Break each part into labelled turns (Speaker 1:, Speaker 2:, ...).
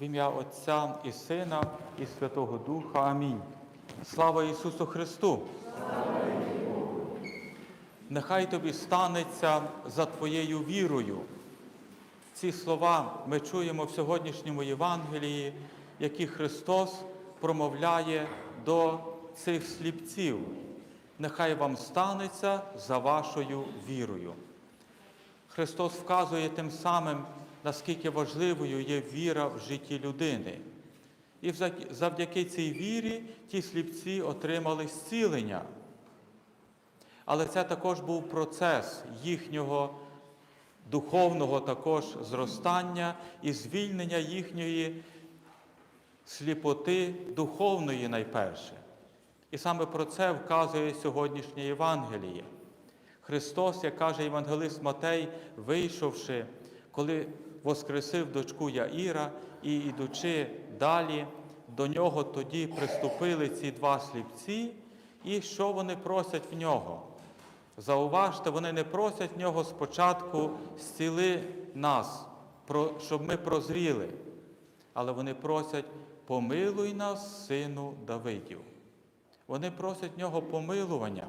Speaker 1: В ім'я Отця і Сина, і Святого Духа. Амінь. Слава Ісусу Христу! Нехай тобі станеться за твоєю вірою. Ці слова ми чуємо в сьогоднішньому Євангелії, які Христос промовляє до цих сліпців. Нехай вам станеться за вашою вірою. Христос вказує тим самим, наскільки важливою є віра в житті людини. І завдяки цій вірі ті сліпці отримали зцілення. Але це також був процес їхнього духовного також зростання і звільнення їхньої сліпоти духовної найперше. І саме про це вказує сьогоднішнє Євангеліє. Христос, як каже Євангелист Матей, вийшовши, коли воскресив дочку Яїра і, ідучи далі, до нього тоді приступили ці два сліпці, і що вони просять в нього? Зауважте, вони не просять в нього спочатку зціли нас, щоб ми прозріли, але вони просять помилуй нас, сину Давидів. Вони просять в нього помилування.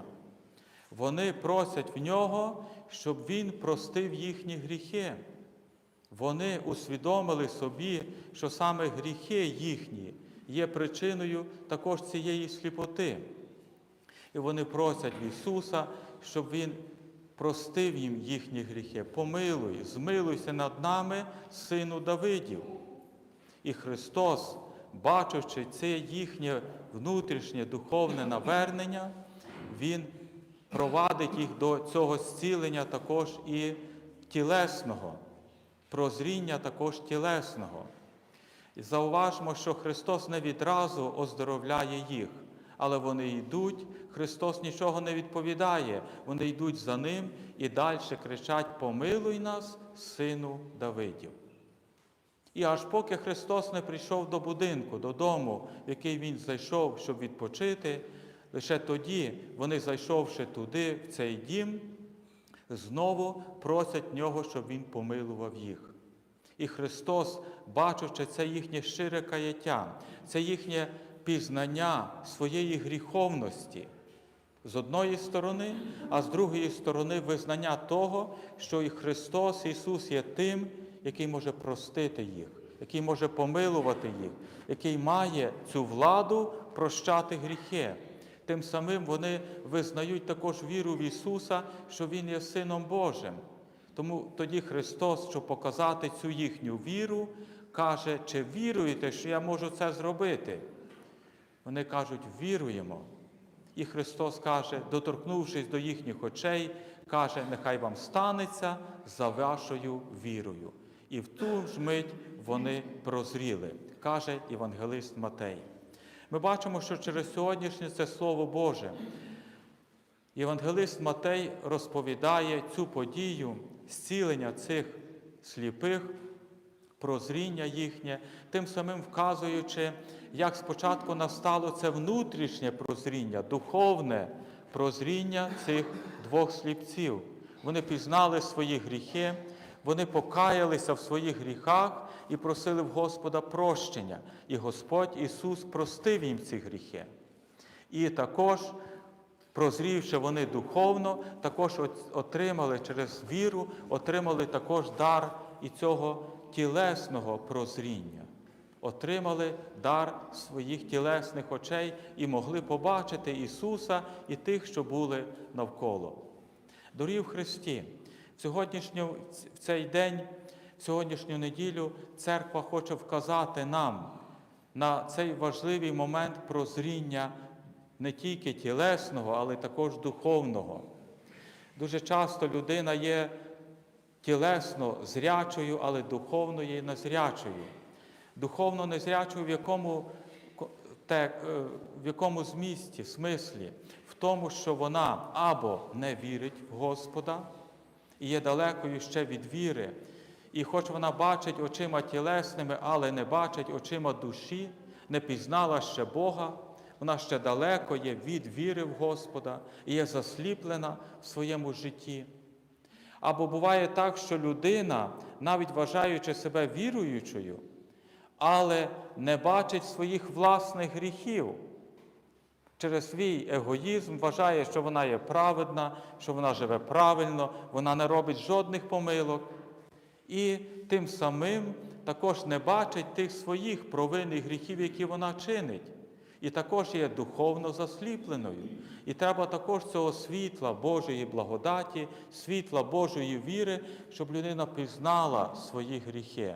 Speaker 1: Вони просять в нього, щоб він простив їхні гріхи. Вони усвідомили собі, що саме гріхи їхні є причиною також цієї сліпоти. І вони просять Ісуса, щоб Він простив їм їхні гріхи. Помилуй, змилуйся над нами, сину Давидів. І Христос, бачачи це їхнє внутрішнє духовне навернення, Він провадить їх до цього зцілення також і тілесного, прозріння також тілесного. І зауважмо, що Христос не відразу оздоровляє їх, але вони йдуть, Христос нічого не відповідає, вони йдуть за Ним і далі кричать: Помилуй нас, сину Давидів. І аж поки Христос не прийшов до будинку, додому, в який Він зайшов, щоб відпочити, лише тоді вони, зайшовши туди, в цей дім, знову просять нього, щоб Він помилував їх. І Христос, бачучи це їхнє щире каяття, це їхнє пізнання своєї гріховності з одної сторони, а з другої сторони визнання того, що і Христос Ісус є тим, який може простити їх, який може помилувати їх, який має цю владу прощати гріхи. Тим самим вони визнають також віру в Ісуса, що Він є Сином Божим. Тому тоді Христос, щоб показати цю їхню віру, каже, чи віруєте, що я можу це зробити? Вони кажуть, віруємо. І Христос каже, доторкнувшись до їхніх очей, каже, нехай вам станеться за вашою вірою. І в ту ж мить вони прозріли, каже Євангелист Матей. Ми бачимо, що через сьогоднішнє це Слово Боже. Євангелист Матей розповідає цю подію зцілення цих сліпих, прозріння їхнє, тим самим вказуючи, як спочатку настало це внутрішнє прозріння, духовне прозріння цих двох сліпців. Вони пізнали свої гріхи, вони покаялися в своїх гріхах і просили в Господа прощення. І Господь Ісус простив їм ці гріхи. І також, прозрівши вони духовно, також отримали через віру, отримали також дар і цього тілесного прозріння. Отримали дар своїх тілесних очей і могли побачити Ісуса і тих, що були навколо. Дорів Христі, в, сьогоднішню, в цей день, сьогоднішню неділю, церква хоче вказати нам на цей важливий момент прозріння не тільки тілесного, але також духовного. Дуже часто людина є тілесно зрячою, але духовно є незрячою. Духовно незрячою в якому те, в якому змісті, смислі, в тому, що вона або не вірить в Господа і є далекою ще від віри, і хоч вона бачить очима тілесними, але не бачить очима душі, не пізнала ще Бога, вона ще далеко є від віри в Господа і є засліплена в своєму житті. Або буває так, що людина, навіть вважаючи себе віруючою, але не бачить своїх власних гріхів. Через свій егоїзм вважає, що вона є праведна, що вона живе правильно, вона не робить жодних помилок. І тим самим також не бачить тих своїх провин і гріхів, які вона чинить. І також є духовно засліпленою. І треба також цього світла Божої благодаті, світла Божої віри, щоб людина пізнала свої гріхи,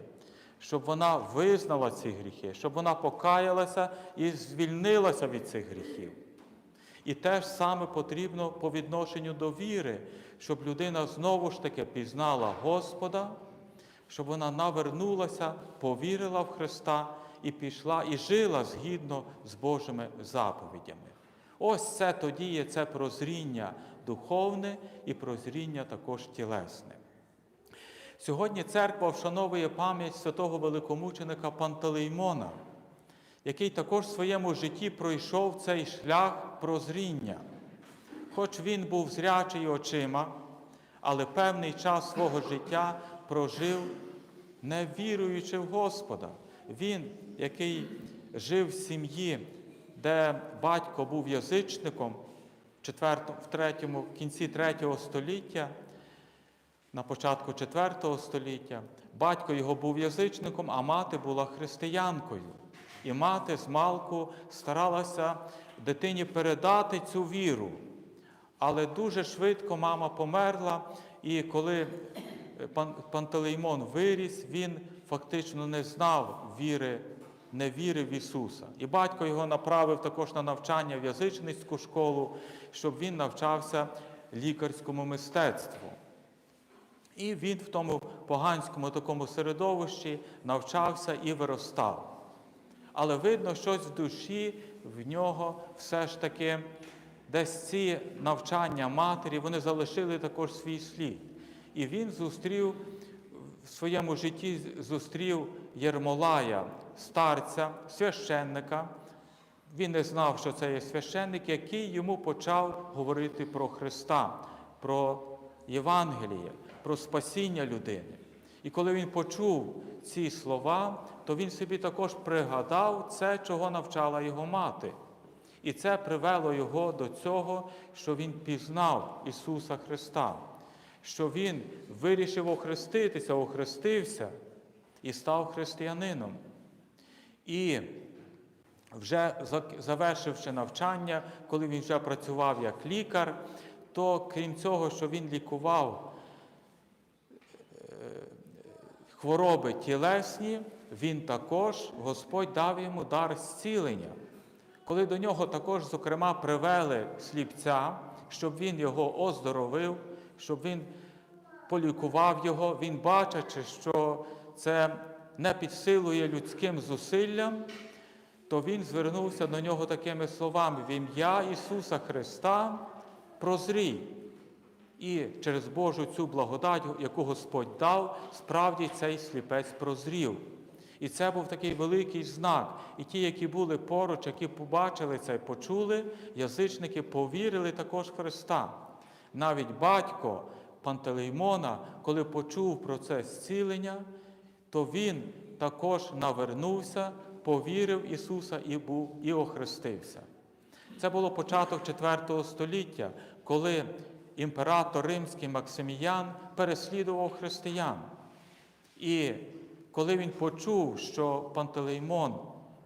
Speaker 1: щоб вона визнала ці гріхи, щоб вона покаялася і звільнилася від цих гріхів. І те ж саме потрібно по відношенню до віри, щоб людина знову ж таки пізнала Господа, щоб вона навернулася, повірила в Христа і пішла і жила згідно з Божими заповідями. Ось це тоді є це прозріння духовне і прозріння також тілесне. Сьогодні церква вшановує пам'ять святого великомученика Пантелеймона, який також в своєму житті пройшов цей шлях прозріння. Хоч він був зрячий очима, але певний час свого життя прожив не віруючи в Господа. Він, який жив в сім'ї, де батько був язичником в, третьому, в кінці третього століття, на початку IV століття, батько його був язичником, а мати була християнкою. І мати з малку старалася дитині передати цю віру. Але дуже швидко мама померла, і коли Пантелеймон виріс, він фактично не знав віри, не вірив в Ісуса. І батько його направив також на навчання в язичницьку школу, щоб він навчався лікарському мистецтву. І він в тому поганському такому середовищі навчався і виростав. Але видно, щось в душі в нього все ж таки десь ці навчання матері, вони залишили також свій слід. І він зустрів в своєму житті зустрів Єрмолая, старця, священника. Він не знав, що це є священник, який йому почав говорити про Христа, про Євангеліє, про спасіння людини. І коли він почув ці слова, то він собі також пригадав це, чого навчала його мати. І це привело його до цього, що він пізнав Ісуса Христа, що Він вирішив охреститися, охрестився і став християнином. І вже завершивши навчання, коли він вже працював як лікар, то крім цього, що він лікував хвороби тілесні, він також, Господь дав йому дар зцілення. Коли до нього також, зокрема, привели сліпця, щоб він його оздоровив, щоб він полікував його, він, бачачи, що це не підсилує людським зусиллям, то він звернувся до нього такими словами: в ім'я Ісуса Христа прозрій. І через Божу цю благодать, яку Господь дав, справді цей сліпець прозрів. І це був такий великий знак. І ті, які були поруч, які побачили це і почули, язичники повірили також Христа. Навіть батько Пантелеймона, коли почув про це зцілення, то він також навернувся, повірив Ісуса і був і охрестився. Це було початок IV століття, коли імператор римський Максиміян переслідував християн. І коли він почув, що Пантелеймон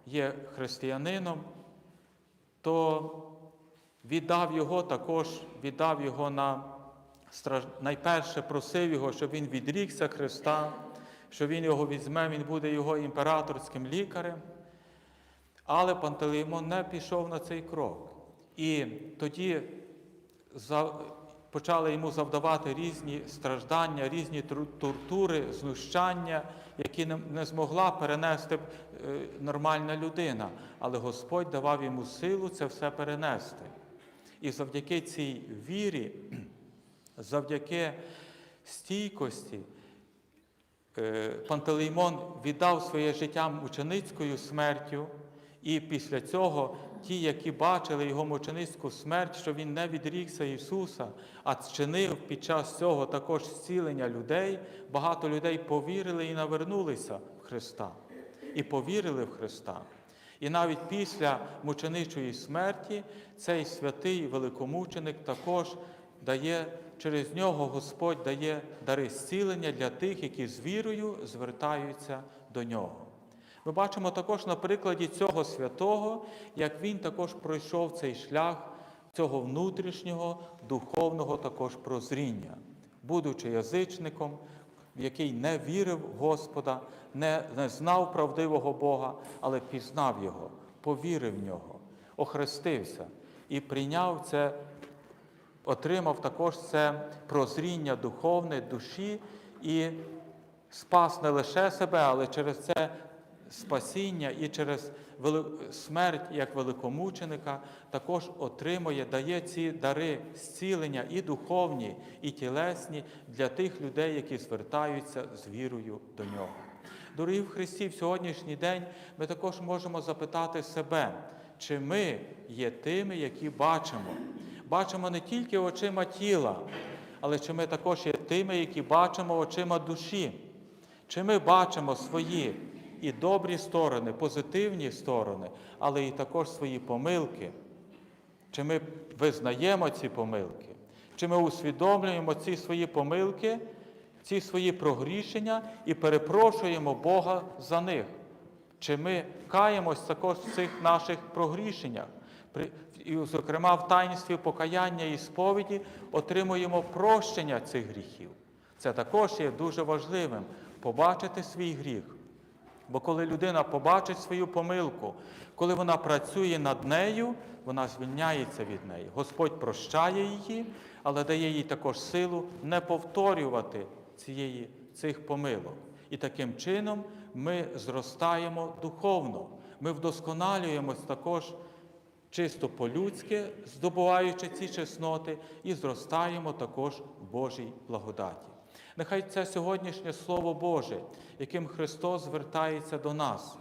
Speaker 1: є християнином, то віддав його також, віддав його на найперше просив його, щоб він відрікся Христа, що він його візьме, він буде його імператорським лікарем. Але Пантелеймон не пішов на цей крок. І тоді почали йому завдавати різні страждання, різні тортури, знущання, які не змогла перенести е, нормальна людина. Але Господь давав йому силу це все перенести. І завдяки цій вірі, завдяки стійкості, е, Пантелеймон віддав своє життя мученицькою смертю. І після цього ті, які бачили його мученицьку смерть, що він не відрікся Ісуса, а чинив під час цього також зцілення людей, багато людей повірили і навернулися в Христа. і повірили в Христа. І навіть після мученичої смерті цей святий великомученик також дає через нього Господь дає дари зцілення для тих, які з вірою звертаються до нього. Ми бачимо також на прикладі цього святого, як він також пройшов цей шлях цього внутрішнього духовного також прозріння, будучи язичником, який не вірив в Господа, не, не знав правдивого Бога, але пізнав Його, повірив в нього, охрестився і прийняв це, отримав також це прозріння духовне душі і спас не лише себе, але через це спасіння і через смерть як великомученика також отримує, дає ці дари зцілення і духовні, і тілесні для тих людей, які звертаються з вірою до нього. Дорогі в Христі, в сьогоднішній день ми також можемо запитати себе, чи ми є тими, які бачимо. Бачимо не тільки очима тіла, але чи ми також є тими, які бачимо очима душі. Чи ми бачимо свої і добрі сторони, позитивні сторони, але і також свої помилки? Чи ми визнаємо ці помилки? Чи ми усвідомлюємо ці свої помилки, ці свої прогрішення і перепрошуємо Бога за них? Чи ми каємось також в цих наших прогрішеннях? І, зокрема, в таїнстві покаяння і сповіді отримуємо прощення цих гріхів. Це також є дуже важливим побачити свій гріх. Бо коли людина побачить свою помилку, коли вона працює над нею, вона звільняється від неї. Господь прощає її, але дає їй також силу не повторювати цієї, цих помилок. І таким чином ми зростаємо духовно, ми вдосконалюємось також чисто по-людськи, здобуваючи ці чесноти, і зростаємо також в Божій благодаті. Нехай це сьогоднішнє Слово Боже, яким Христос звертається до нас.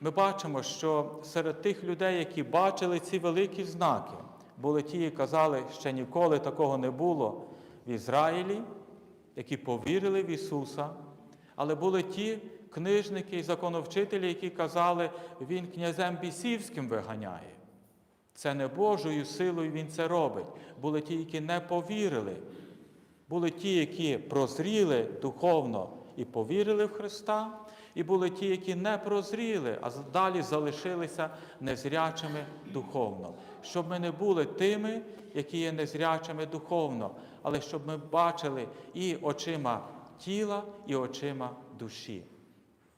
Speaker 1: Ми бачимо, що серед тих людей, які бачили ці великі знаки, були ті, які казали, що ніколи такого не було в Ізраїлі, які повірили в Ісуса, але були ті книжники і законовчителі, які казали, Він князем бісівським виганяє. Це не Божою силою Він це робить. Були ті, які не повірили. Були ті, які прозріли духовно і повірили в Христа, і були ті, які не прозріли, а далі залишилися незрячими духовно. Щоб ми не були тими, які є незрячими духовно, але щоб ми бачили і очима тіла, і очима душі.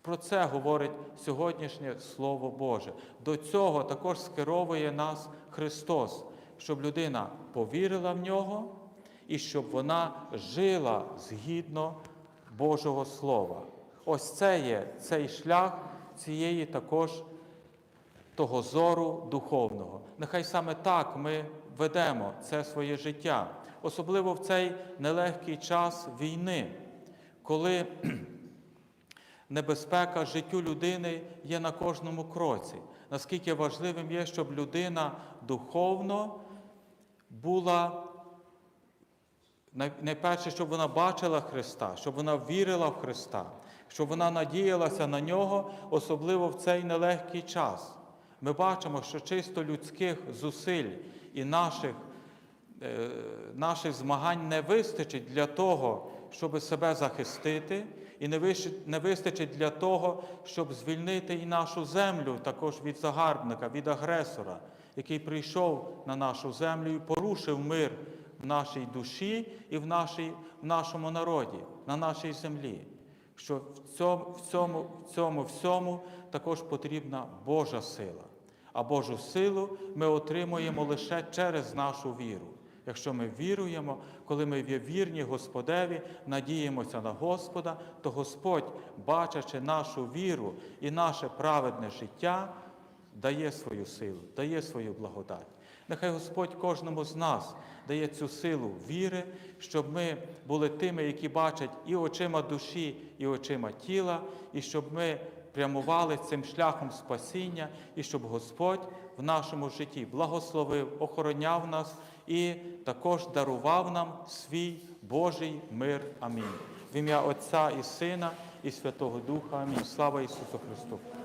Speaker 1: Про це говорить сьогоднішнє Слово Боже. До цього також скеровує нас Христос, щоб людина повірила в нього і щоб вона жила згідно Божого Слова. Ось це є цей шлях цієї також того зору духовного. Нехай саме так ми ведемо це своє життя, особливо в цей нелегкий час війни, коли небезпека життю людини є на кожному кроці. Наскільки важливим є, щоб людина духовно була найперше, щоб вона бачила Христа, щоб вона вірила в Христа, щоб вона надіялася на нього, особливо в цей нелегкий час. Ми бачимо, що чисто людських зусиль і наших, е, наших змагань не вистачить для того, щоб себе захистити, і не вистачить для того, щоб звільнити і нашу землю також від загарбника, від агресора, який прийшов на нашу землю і порушив мир в нашій душі і в, нашій, в нашому народі, на нашій землі. Що в цьому, в цьому, в цьому всьому також потрібна Божа сила. А Божу силу ми отримуємо лише через нашу віру. Якщо ми віруємо, коли ми вірні Господеві, надіємося на Господа, то Господь, бачачи нашу віру і наше праведне життя, дає свою силу, дає свою благодать. Нехай Господь кожному з нас дає цю силу віри, щоб ми були тими, які бачать і очима душі, і очима тіла, і щоб ми прямували цим шляхом спасіння, і щоб Господь в нашому житті благословив, охороняв нас і також дарував нам свій Божий мир. Амінь. В ім'я Отця і Сина, і Святого Духа. Амінь. Слава Ісусу Христу!